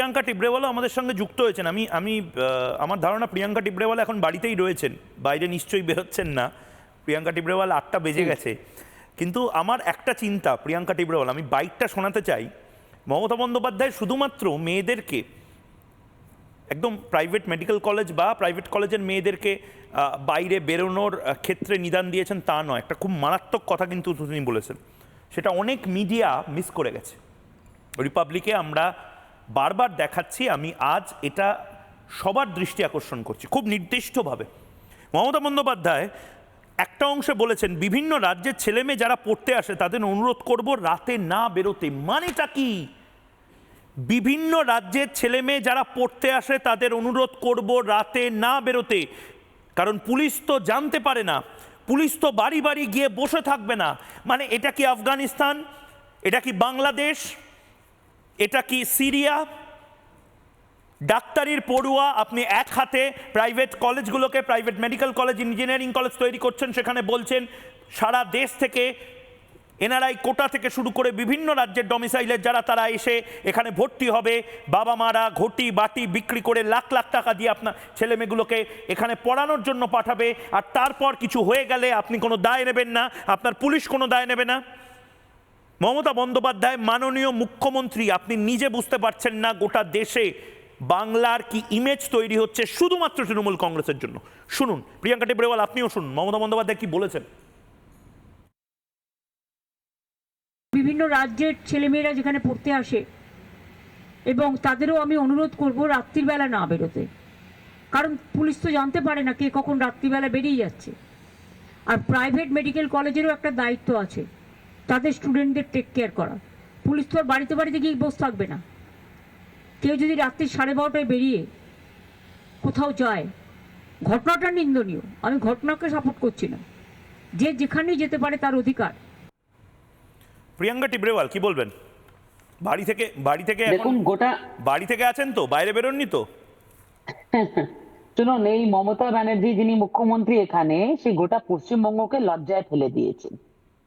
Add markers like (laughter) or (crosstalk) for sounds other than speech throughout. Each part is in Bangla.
প্রিয়াঙ্কা টিবরেওয়ালা আমাদের সঙ্গে যুক্ত হয়েছেন। আমি আমি আমার ধারণা প্রিয়াঙ্কা টিবরেওয়ালা এখন বাড়িতেই রয়েছেন। বাইরে নিশ্চয়ই বেরোচ্ছেন না। প্রিয়াঙ্কা টিবরেওয়ালা আটটা বেজে গেছে। কিন্তু আমার একটা চিন্তা প্রিয়াঙ্কা টিবরেওয়ালা আমি বাইকটা শোনাতে চাই। মমতা বন্দ্যোপাধ্যায় শুধুমাত্র মেয়েদেরকে একদম প্রাইভেট মেডিকেল কলেজ বা প্রাইভেট কলেজের মেয়েদেরকে বাইরে বেরোনোর ক্ষেত্রে নিদান দিয়েছেন তা নয়। একটা খুব মারাত্মক কথা কিন্তু তিনি বলেছেন। সেটা অনেক মিডিয়া মিস করে গেছে। রিপাবলিকে আমরা বারবার দেখাচ্ছি, আমি আজ এটা সবার দৃষ্টি আকর্ষণ করছি, খুব নির্দিষ্টভাবে। মমতা বন্দ্যোপাধ্যায় একটা অংশে বলেছেন, বিভিন্ন রাজ্যের ছেলেমেয়ে যারা পড়তে আসে, তাদের অনুরোধ করব রাতে না বেরোতে। মানেটা কি? বিভিন্ন রাজ্যের ছেলে মেয়ে যারা পড়তে আসে, তাদের অনুরোধ করব রাতে না বেরোতে। কারণ পুলিশ তো জানতে পারে না, পুলিশ তো বাড়ি বাড়ি গিয়ে বসে থাকবে না। মানে এটা কি আফগানিস্তান? এটা কি বাংলাদেশ? এটা কি সিরিয়া? ডাক্তারির পড়ুয়া, আপনি এক হাতে private কলেজগুলোকে private medical college engineering college তৈরি করছেন, সেখানে বলছেন, সারা দেশ থেকে এনআরআই কোটা থেকে শুরু করে বিভিন্ন রাজ্যের ডমিসাইলের যারা, তারা এসে এখানে ভর্তি হবে। বাবা মারা ঘটি বাটি বিক্রি করে লাখ লাখ টাকা দিয়ে আপনার ছেলেমেয়েগুলোকে এখানে পড়ানোর জন্য পাঠাবে। আর তারপর কিছু হয়ে গেলে আপনি কোনো দায় নেবেন না, আপনার পুলিশ কোনো দায় নেবে না। মমতা বন্দ্যোপাধ্যায় মাননীয় মুখ্যমন্ত্রী, আপনি নিজে বুঝতে পারছেন না গোটা দেশে বাংলার কি ইমেজ তৈরি হচ্ছে শুধুমাত্র তৃণমূল কংগ্রেসের জন্য। শুনুন, প্রিয়াঙ্কা টেবরেওয়াল আপনিও শুনুন, মমতা বন্দ্যোপাধ্যায় কি বলেছেন? বিভিন্ন রাজ্যের ছেলেমেয়েরা যেখানে পড়তে আসে, এবং তাদেরও আমি অনুরোধ করব রাত্রিবেলা না বেরোতে। কারণ পুলিশ তো জানতে পারে না কে কখন রাত্রিবেলা বেরিয়ে যাচ্ছে। আর প্রাইভেট মেডিকেল কলেজেরও একটা দায়িত্ব আছে। তাদের স্টুডেন্টদের টেক কেয়ার করা। পুলিশ তো আর বাড়িতে বাড়িতে গিয়ে বসে থাকবে না। কেউ যদি রাত্রি সাড়ে বারোটায় বেরিয়ে কোথাও যায় ঘটনাটা নিন্দনীয়। আমি ঘটনাকে সাপোর্ট করছি না। যে যেখানেই যেতে পারে তার অধিকার। প্রিয়াঙ্কা টিবরেওয়াল কি বলবেন? বাড়ি থেকে বাড়ি থেকে এখন দেখুন গোটা বাড়ি থেকে আছেন তো? বাইরে বেরোননি তো? (laughs) শুনুন এই মমতা ব্যানার্জি যিনি মুখ্যমন্ত্রী এখানে সে গোটা পশ্চিমবঙ্গকে লজ্জায় ফেলে দিয়েছেন।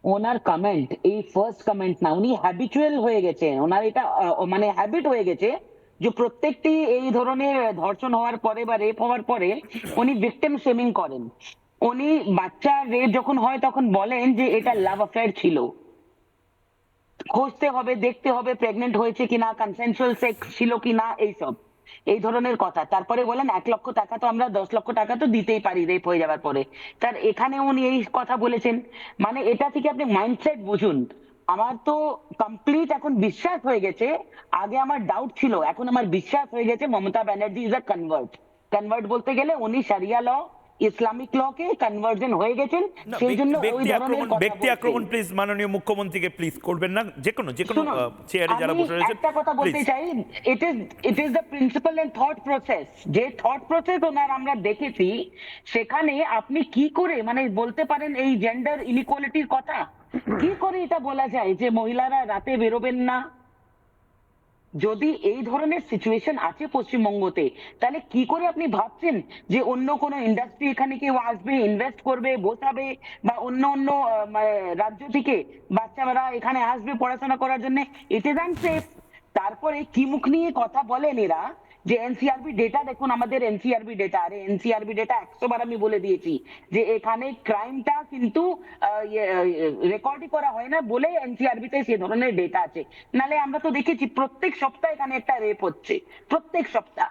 ওনার কমেন্ট এই ফার্স্ট কমেন্ট না, উনি হ্যাবিচুয়াল হয়ে গেছেন। ওনার এটা মানে হ্যাবিট হয়ে গেছে যে প্রত্যেকটি এই ধরনের ধর্ষণ হওয়ার পরে বা রেপ হওয়ার পরে উনি ভিকটিম শেমিং করেন। উনি বাচ্চা রেপ যখন হয় তখন বলেন যে এটা লাভ অ্যাফেয়ার ছিল। খুঁজতে হবে, দেখতে হবে প্রেগনেন্ট হয়েছে কিনা কনসেনসুয়াল সেক্স ছিল কিনা, এইসব। এই ধরনের কথা। তারপরে বলেন এক লক্ষ টাকা তো আমরা, দশ লক্ষ টাকা তো দিতেই পারি রেপ হয়ে যাওয়ার পরে। তার এখানে উনি এই কথা বলেছেন। মানে এটা থেকে আপনি মাইন্ডসেট বুঝুন। আমার তো কমপ্লিট এখন বিশ্বাস হয়ে গেছে। আগে আমার ডাউট ছিল। এখন আমার বিশ্বাস হয়ে গেছে, Mamata Banerjee is a convert convert বলতে গেলে উনি সারিয়া ল ইসলামিক ল কে কনভার্জন হয়ে গেছেন সেই জন্য ওই ধরনের ব্যক্তি আক্রমণ প্লিজ মাননীয় মুখ্যমন্ত্রীকে প্লিজ করবেন না। যে কোনো যে কোনো চেয়ারে যারা বসে একটা কথা বলতে চাই it is it is the principle and thought process যে থট প্রসেস ওনার আমরা দেখেছি সেখানে আপনি কি করে মানে বলতে পারেন এই জেন্ডার ইনইকুয়ালিটির কথা কি করে এটা বলা যায় যে মহিলারা রাতে বেরোবেন না? যদি এই ধরনের সিচুয়েশন আছে পশ্চিমবঙ্গতে, তাহলে কি করে আপনি ভাবছেন যে অন্য কোনো ইন্ডাস্ট্রি এখানে কেউ আসবে ইনভেস্ট করবে, বসাবে বা অন্য অন্য মানে রাজ্য থেকে বাচ্চারা এখানে আসবে পড়াশোনা করার জন্য? ইট ইজ আনসেফ তারপরে কি মুখ নিয়ে কথা বলেন এরা? যে এনসিআরবি ডেটা দেখুন আমাদের এনসিআরবি ডেটা আরে এনসিআরবি ডেটা একশো বার আমি বলে দিয়েছি যে এখানে ক্রাইমটা কিন্তু রেকর্ডই করা হয় না বলে এনসিআরবি তে সে ধরনের ডেটা আছে। নালে আমরা তো দেখেছি প্রত্যেক সপ্তাহে এখানে একটা রেপ হচ্ছে, প্রত্যেক সপ্তাহ।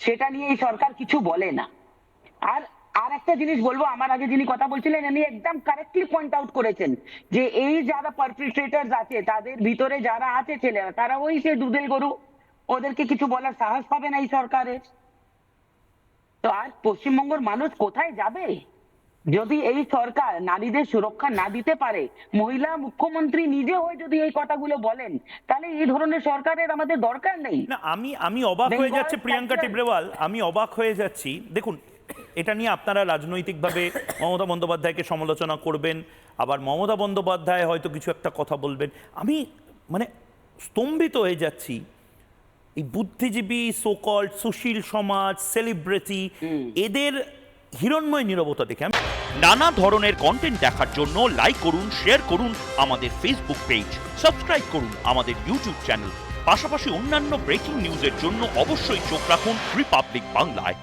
সেটা নিয়ে এই সরকার কিছু বলে না। আর আর একটা জিনিস বলব, আমার আগে যিনি কথা বলছিলেন, উনি একদম কারেক্টলি পয়েন্ট আউট করেছেন যে এই যারা পারপিট্রেটার্স আছে, তাদের ভিতরে যারা আছে ছেলেরা, তারা ওই সে দুধেল গরু। ওদেরকে কিছু বলার সাহস পাবে না এই সরকারের। তো আর পশ্চিমবঙ্গের মানুষ কোথায় যাবে? যদি এই সরকার নারীদের সুরক্ষা না দিতে পারে মহিলা মুখ্যমন্ত্রী নিজে হয়ে যদি এই কথাগুলো বলেন তাহলে এই ধরনের সরকারের আমাদের দরকার নেই। না আমি আমি অবাক হয়ে যাচ্ছি প্রিয়াঙ্কা টিবরেওয়াল আমি অবাক হয়ে যাচ্ছি। দেখুন এটা নিয়ে আপনারা রাজনৈতিকভাবে মমতা বন্দ্যোপাধ্যায়কে সমালোচনা করবেন আবার মমতা বন্দ্যোপাধ্যায় হয়তো কিছু একটা কথা বলবেন। আমি মানে স্তম্ভিত হয়ে যাচ্ছি। এই বুদ্ধিজীবী সোকল সুশীল সমাজ সেলিব্রিটি এদের হিরণময় নিরবতা দেখে আমি নানা ধরনের কন্টেন্ট দেখার জন্য লাইক করুন শেয়ার করুন আমাদের ফেসবুক পেজ সাবস্ক্রাইব করুন আমাদের ইউটিউব চ্যানেল পাশাপাশি অন্যান্য ব্রেকিং নিউজের জন্য অবশ্যই চোখ রাখুন রিপাবলিক বাংলায়